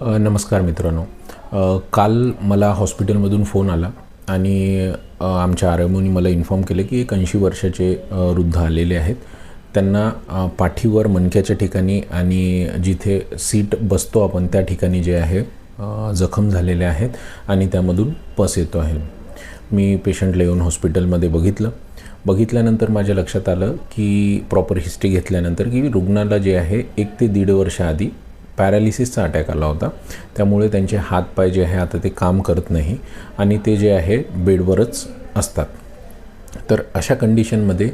नमस्कार मित्रांनो. काल मला हॉस्पिटलमधून फोन आला आणि आमच्या आरमोनी मला इन्फॉर्म केलं की एक ऐंशी वर्षाचे वृद्ध आलेले आहेत. त्यांना पाठीवर मणक्याच्या ठिकाणी आणि जिथे सीट बसतो आपण त्या ठिकाणी जे आहे जखम झालेले आहेत आणि त्यामधून पस येतो आहे. मी पेशंटला येऊन हॉस्पिटलमध्ये बघितलं. बघितल्यानंतर माझ्या लक्षात आलं की प्रॉपर हिस्ट्री घेतल्यानंतर की रुग्णाला जे आहे एक ते दीड वर्ष आधी पॅरालिसिसचा अटॅक आला होता. त्यामुळे त्यांचे हातपाय जे आहे आता ते काम करत नाही आणि ते जे आहे बेडवरच असतात. तर अशा कंडिशनमध्ये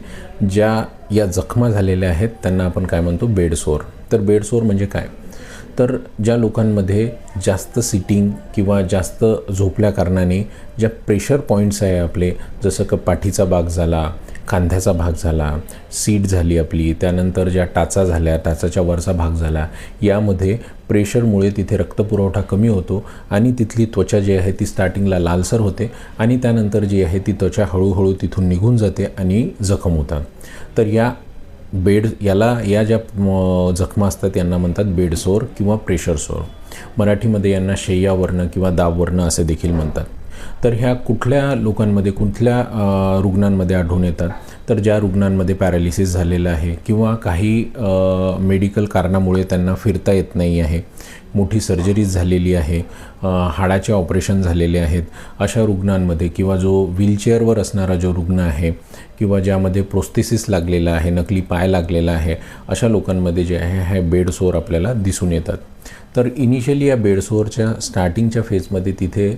ज्या या जखमा झालेल्या आहेत त्यांना आपण काय म्हणतो? बेडसोर. तर बेडसोर म्हणजे काय? तर ज्या लोकांमध्ये जास्त सिटिंग किंवा जास्त झोपल्या कारणाने ज्या प्रेशर पॉईंट्स आहे आपले जसं का पाठीचा भाग झाला खांद्याचा भाग झाला सीट झाली आपली त्यानंतर ज्या टाचा झाल्या टाचाच्या वरचा भाग झाला यामध्ये प्रेशरमुळे तिथे रक्तपुरवठा कमी होतो आणि तिथली त्वचा जी आहे ती स्टार्टिंगला लालसर होते आणि त्यानंतर जी आहे ती त्वचा हळूहळू तिथून निघून जाते आणि जखम होतात. तर या बेड याला या ज्या जखमा असतात यांना म्हणतात बेडसोर किंवा प्रेशर सोर. मराठीमध्ये यांना शय्यावर्ण किंवा दाबवर्ण असे देखील म्हणतात. तर ह्या कुठल्या लोकांमध्ये कुठल्या रुग्णांमध्ये आढळून येतात? तर ज्या रुग्णांमध्ये पॅरालिसिस झालेलं आहे किंवा काही मेडिकल कारणामुळे त्यांना फिरता येत नाही आहे मोठी सर्जरीज झालेली आहे हाडाचे ऑपरेशन झालेले आहेत अशा रुग्णांमध्ये किंवा जो व्हीलचेअरवर असणारा जो रुग्ण आहे किंवा ज्यामध्ये प्रोस्थेसिस लागलेला आहे नकली पाय लागलेला आहे अशा लोकांमध्ये जे आहे हे बेडसोर आपल्याला दिसून येतात. तर इनिशियली या बेडसोरच्या स्टार्टिंगच्या फेजमध्ये तिथे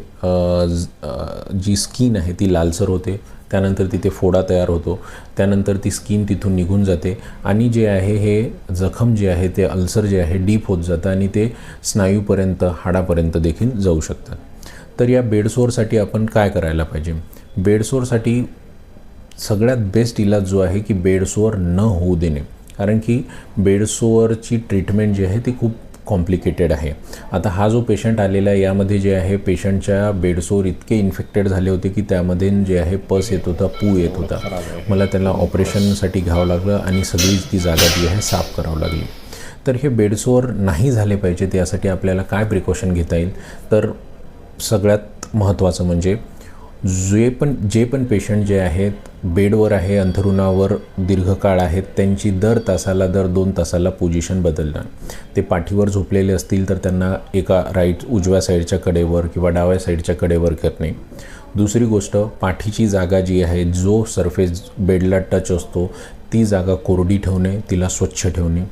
जी स्किन आहे ती लालसर होते. त्यानंतर तिथे फोडा तयार होतो. त्यानंतर ती स्किन तिथून निघून जाते. आणि जे आहे हे जखम जे आहे ते अल्सर जे आहे डीप होत जातं आणि ते स्नायूपर्यंत हाडापर्यंत देखील जाऊ शकतात. तर या बेडसोरसाठी आपण काय करायला पाहिजे? बेडसोरसाठी सगळ्यात बेस्ट इलाज जो आहे की बेडसोअर न होऊ देणे. कारण की बेडसोअरची ट्रीटमेंट जी आहे ती खूप कॉम्प्लिकेटेड आहे. आता हा जो पेशंट आलेला आहे यामध्ये जे आहे पेशंटच्या बेडसोर इतके इन्फेक्टेड झाले होते की त्यामध्ये जे आहे पस येत होता पू येत होता. मला त्याला ऑपरेशनसाठी घ्यावं लागलं आणि सगळीच ती जागा जी आहे साफ करावं लागली. तर हे बेडसोर नाही झाले पाहिजेत यासाठी आपल्याला काय प्रिकॉशन घेता येईल? तर सगळ्यात महत्त्वाचं म्हणजे जे पण जे पण पेशंट जे आहेत बेडवर आहे अंथरुणावर दीर्घकाळ आहेत त्यांची दर तासाला दर दोन तासाला पोझिशन बदलणं ते पाठीवर झोपलेले असतील तर त्यांना एका राईट उजव्या साईडच्या कडेवर किंवा डाव्या साईडच्या कडेवर करणे दुसरी गोष्ट पाठीची जागा जी आहे जो सरफेस बेडला टच असतो ती जागा कोरडी ठेवणे तिला स्वच्छ ठेवणे.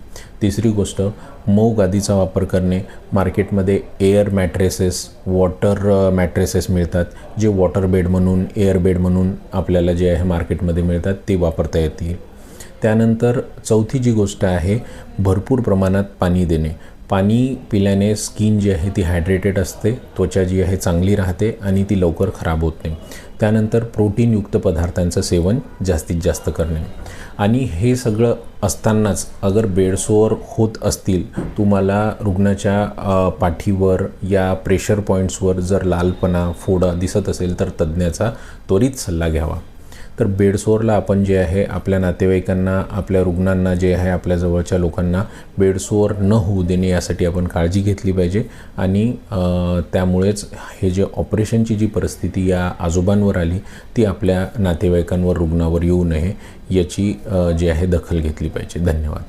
तिसरी गोष्ट मऊ गादीचा वापर करणे. मार्केटमध्ये एअर मॅट्रेसेस वॉटर मॅट्रेसेस मिळतात. जे वॉटर बेड म्हणून एअर बेड म्हणून आपल्याला जे आहे मार्केटमध्ये मिळतात ते वापरता येतील. त्यानंतर चौथी जी गोष्ट आहे भरपूर प्रमाणात पाणी देणे. पाणी पिल्याने स्किन जी आहे ती हायड्रेटेड असते त्वचा जी आहे चांगली राहते आणि ती लवकर खराब होत नाही. त्यानंतर प्रोटीनयुक्त पदार्थांचं सेवन जास्तीत जास्त करणे. आणि हे सगळं असतानाच अगर बेडसोअर होत असतील तुम्हाला रुग्णाच्या पाठीवर या प्रेशर पॉईंट्सवर जर लालपणा फोडा दिसत असेल तर तज्ज्ञाचा त्वरित सल्ला घ्यावा. तर बेडसोरला आपण जे आहे आपल्या नातेवाईकांना आपल्या रुग्णांना जे आहे आपल्या जवळच्या लोकांना बेडसोर न होऊ देणे यासाठी आपण काळजी घेतली पाहिजे. आणि त्यामुळेच हे जे ऑपरेशनची जी परिस्थिती या आजोबांवर आली ती आपल्या नातेवाईकांवर रुग्णावर येऊ नये याची जी आहे दखल घेतली पाहिजे. धन्यवाद.